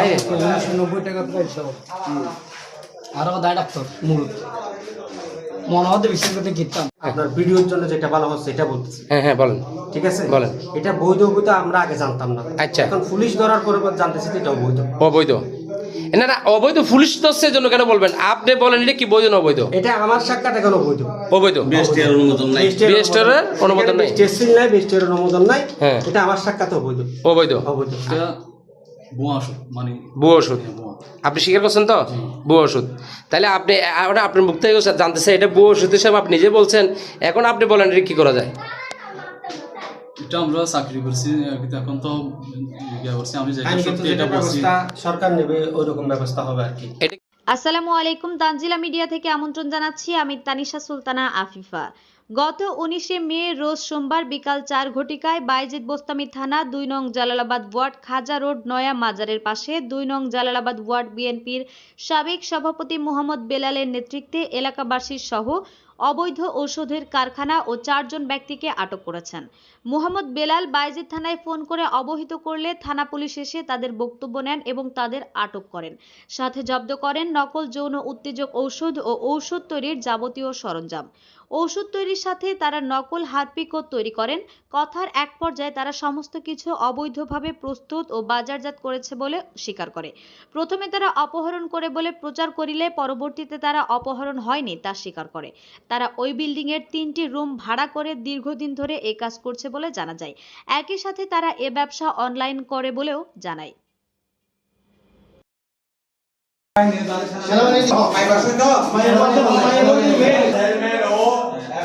তাই রে? উনিশশো নব্বই টাকা প্রাইস আর দায় ডাক্তার মুরুদ মনে হতে বিশ্বাস করতে কিনতাম আপনার ভিডিওর জন্য যেটা ভালো হচ্ছে এটা বলতেছি। হ্যাঁ হ্যাঁ বলেন। ঠিক আছে? বলেন। এটা বৈধ বৈধ আমরা আগে জানতাম না। আচ্ছা। এখন পুলিশ ধরার পরে জানতেছি এটা বৈধ। অবৈধ। না না অবৈধ পুলিশ দর্শের জন্য কেন বলবেন? আপনি বলেন এটা কি বৈধ না অবৈধ? এটা আমার সাক্ষাৎ এখন বৈধ অবৈধ। বিএসটিআর অনুমোদন নাই। বিএসটিআর অনুমোদন। নাই? টেস্টিং নাই বিএসটির অনুমোদন নাই। হ্যাঁ। এটা আমার সাক্ষাৎ অবৈধ। অবৈধ। অবৈধ। ভুয়া ওষুধ মানে ভুয়া ওষুধ। আপনি স্বীকার করছেন তো? ভুয়া ওষুধ। তাহলে আপনি ওটা আপনার মুখ থেকে জানতেছে এটা ভুয়া ওষুধ হিসাবে আপনি নিজে বলছেন এখন আপনি বলেন এটা কি করা যায়? এটা আমরা চাকরি করছি কিন্তু এখন তো করছি আমি যেটা আইনগত সত্যি যেটা এটা বলছি। সরকার নেবে ওই ব্যবস্থা হবে আর কি। আসসালামু আলাইকুম তানজিলা মিডিয়া থেকে আমন্ত্রণ জানাচ্ছি আমি তানিশা সুলতানা আফিফা। গত উনিশে মে, রোজ সোমবার বিকাল চার ঘটিকায় বাইজিদ বোস্তামি থানা, দুই নং জালালাবাদ ওয়ার্ড, খাজা রোড, নয়া মাজারের পাশে। দুই নং জালালাবাদ ওয়ার্ড বিএনপির সাবেক সভাপতি মোহাম্মদ বেলালের নেতৃত্বে এলাকাবাসীর সহ অবৈধ ঔষধের কারখানা ও চারজন ব্যক্তিকে আটক করেছেন। মোহাম্মদ বেলাল বাইজিদ থানায় ফোন করে অবহিত করলে থানা পুলিশ এসে তাদের বক্তব্য নেন এবং তাদের আটক করেন। সাথে জব্দ করেন নকল যৌন উত্তেজক ঔষধ ও ঔষধ তৈরির যাবতীয় সরঞ্জাম। ঔষধ তৈরির সাথে তারা নকল হারপিকও তৈরি করেন কথার এক পর্যায়ে তারা সমস্ত কিছু অবৈধভাবে প্রস্তুত ও বাজারজাত করেছে বলে স্বীকার করে প্রথমে তারা অপহরণ করে বলে প্রচার করিলে পরবর্তীতে তারা অপহরণ হয়নি তা স্বীকার করে তারা ওই বিল্ডিং এর তিনটি রুম ভাড়া করে দীর্ঘদিন ধরে এই কাজ করছে বলে জানা যায় একই সাথে তারা এ ব্যবসা অনলাইন করে বলেও জানায়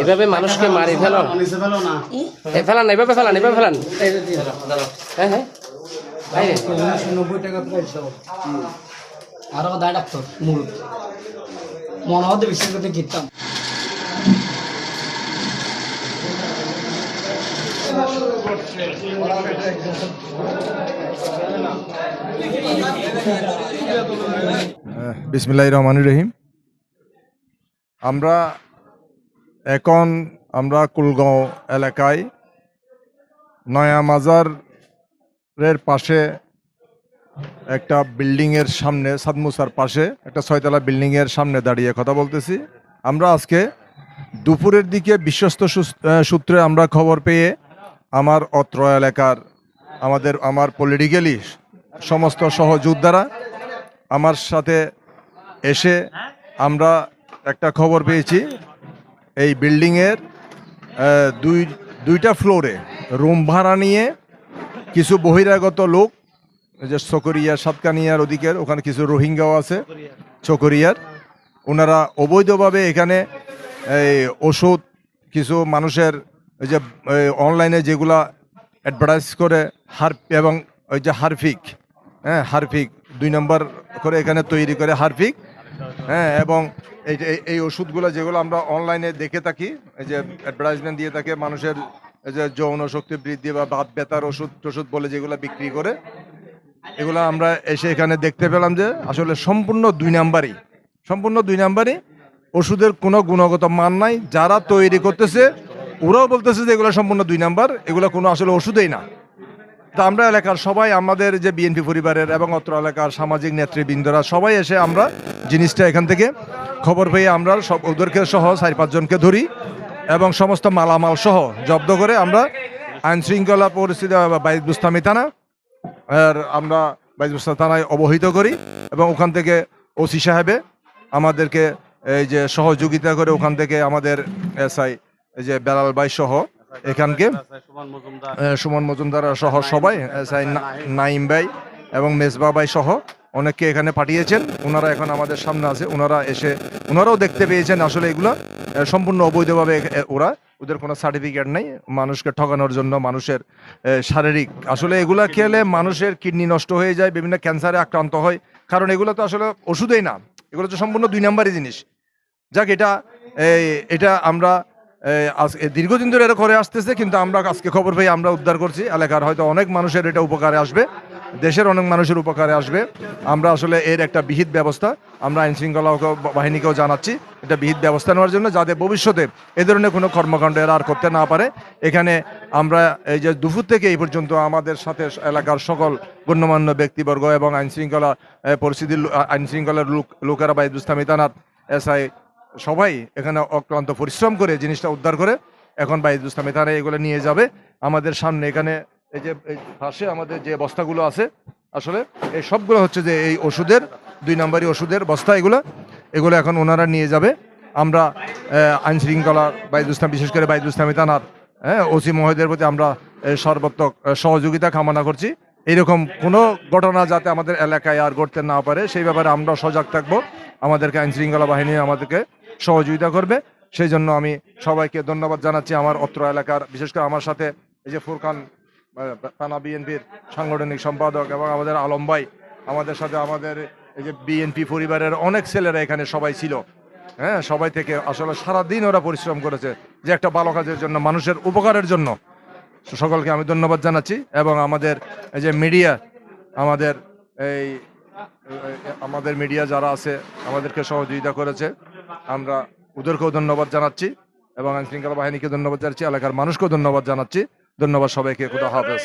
এভাবে মানুষকে মারি ফেলন এ ফেলান এভাবে ফেলান এভাবে ফেলান। হ্যাঁ হ্যাঁ। নব্বই টাকা প্রাইস আর দায় ডাক্তার মুরুদ মনে হতে বিশ্বাস করতে কিনতাম বিসমিল্লাহ রহমান রহিম। আমরা এখন আমরা কুলগাঁও এলাকায় নয়া মাজারের পাশে একটা বিল্ডিংয়ের সামনে সাদমুসার পাশে একটা ছয়তলা বিল্ডিংয়ের সামনে দাঁড়িয়ে কথা বলতেছি। আমরা আজকে দুপুরের দিকে বিশ্বস্ত সূত্রে আমরা খবর পেয়ে আমার অত্র এলাকার আমাদের, আমার পলিটিক্যালি সমস্ত সহযোদ্ধারা আমার সাথে এসে আমরা একটা খবর পেয়েছি। এই বিল্ডিংয়ের দুই, দুইটা ফ্লোরে রুম ভাড়া নিয়ে কিছু বহিরাগত লোক যে চকরিয়া, সাতকানিয়ার ওদিকের, ওখানে কিছু রোহিঙ্গাও আছে, চকরিয়ার। ওনারা অবৈধভাবে এখানে এই ওষুধ, কিছু মানুষের ওই যে অনলাইনে যেগুলা অ্যাডভার্টাইজ করে হার এবং ওই যে হারফিক হ্যাঁ হারফিক দুই নম্বর করে এখানে তৈরি করে হারফিক হ্যাঁ এবং এই যে- এই- ওষুধগুলো যেগুলো আমরা অনলাইনে দেখে থাকি, এই যে অ্যাডভার্টাইজমেন্ট দিয়ে থাকে মানুষের যে যৌন শক্তি বৃদ্ধি বা বাত ব্যথার ওষুধ টষুধ বলে যেগুলো বিক্রি করে, এগুলো আমরা এসে এখানে দেখতে পেলাম যে আসলে সম্পূর্ণ দুই নাম্বারই সম্পূর্ণ দুই নাম্বারই ওষুধের কোনো গুণগত মান নাই। যারা তৈরি করতেছে ওরাও বলতেছে যে এগুলো সম্পূর্ণ দুই নাম্বার, এগুলো কোনো আসলে ওষুধই না। তা আমরা এলাকার সবাই, আমাদের যে বিএনপি পরিবারের এবং অত্র এলাকার সামাজিক নেতৃবৃন্দরা, সবাই এসে আমরা জিনিসটা এখান থেকে খবর পেয়ে আমরা সব ওদেরকে সহ চার পাঁচজনকে ধরি এবং সমস্ত মালামাল সহ জব্দ করে আমরা আইন শৃঙ্খলা পরিস্থিতি বাইদ বুস্তামি থানা, আর আমরা বাইদ বুস্তামি থানায় অবহিত করি এবং ওখান থেকে ওসি সাহেবে আমাদেরকে এই যে সহযোগিতা করে ওখান থেকে আমাদের এসআই এই যে বেলাল ভাই সহ এখানকে সুমন মজুমদার সহ সবাই নাইম ভাই এবং মেজবাবাই সহ অনেককে এখানে পাঠিয়েছেন। ওনারা এখন আমাদের সামনে আছে ওনারা এসে ওনারাও দেখতে পেয়েছেন আসলে এগুলো। সম্পূর্ণ অবৈধভাবে ওরা ওদের কোনো সার্টিফিকেট নেই, মানুষকে ঠকানোর জন্য মানুষের শারীরিক। আসলে এগুলো খেলে মানুষের কিডনি নষ্ট হয়ে যায়, বিভিন্ন ক্যান্সারে আক্রান্ত হয়। কারণ এগুলো তো আসলে ওষুধই না, এগুলো তো সম্পূর্ণ দুই নাম্বারই জিনিস। যাক, এটা এটা আমরা দীর্ঘদিন ধরে এটা করে আসতেছে, কিন্তু আমরা আজকে খবর পেয়ে আমরা উদ্ধার করছি। এলাকার হয়তো অনেক মানুষের এটা উপকারে আসবে, দেশের অনেক মানুষের উপকারে আসবে। আমরা আসলে এর একটা বিহিত ব্যবস্থা, আমরা আইন শৃঙ্খলা বাহিনীকেও জানাচ্ছি, এটা বিহিত ব্যবস্থা নেওয়ার জন্য, যাতে ভবিষ্যতে এ ধরনের কোনো কর্মকাণ্ড এরা আর করতে না পারে। এখানে আমরা এই যে দুপুর থেকে এই পর্যন্ত আমাদের সাথে এলাকার সকল গণ্যমান্য ব্যক্তিবর্গ এবং আইন শৃঙ্খলা পরিস্থিতির লো- আইন শৃঙ্খলার লোক লোকেরা বা ইসলামী থানার এসআই সবাই এখানে অক্লান্ত পরিশ্রম করে জিনিসটা উদ্ধার করে এখন বাইদুল ইসলামী থানায় এগুলো নিয়ে যাবে। আমাদের সামনে এখানে এই যে পাশে আমাদের যে বস্তাগুলো আছে, আসলে এই সবগুলো হচ্ছে যে এই ওষুধের, দুই নম্বরই ওষুধের বস্তা এগুলো। এগুলো এখন ওনারা নিয়ে যাবে। আমরা আইন শৃঙ্খলা বাইদুল ইসলাম, বিশেষ করে বাইদুল ইসলামী থানার হ্যাঁ ওসি মহোদয়ের প্রতি আমরা সর্বাত্মক সহযোগিতা কামনা করছি। এরকম কোনো ঘটনা যাতে আমাদের এলাকায় আর ঘটতে না পারে, সেই ব্যাপারে আমরা সজাগ থাকব। আমাদেরকে আইন শৃঙ্খলা বাহিনী আমাদেরকে সহযোগিতা করবে। সেই জন্য আমি সবাইকে ধন্যবাদ জানাচ্ছি আমার অত্র এলাকার, বিশেষ করে আমার সাথে এই যে ফুরকান থানা বিএনপির সাংগঠনিক সম্পাদক এবং আমাদের আলম ভাই, আমাদের সাথে আমাদের এই যে বিএনপি পরিবারের অনেক ছেলেরা এখানে সবাই ছিল। হ্যাঁ সবাই থেকে আসলে সারাদিন ওরা পরিশ্রম করেছে যে একটা ভালো কাজের জন্য, মানুষের উপকারের জন্য। সকলকে আমি ধন্যবাদ জানাচ্ছি এবং আমাদের এই যে মিডিয়া, আমাদের এই- আমাদের মিডিয়া যারা আছে, আমাদেরকে সহযোগিতা করেছে। আমরা ওদেরকেও ধন্যবাদ জানাচ্ছি এবং আইন শৃঙ্খলা বাহিনীকে ধন্যবাদ জানাচ্ছি, এলাকার মানুষকেও ধন্যবাদ জানাচ্ছি। ধন্যবাদ সবাইকে, খুদা হাফেজ।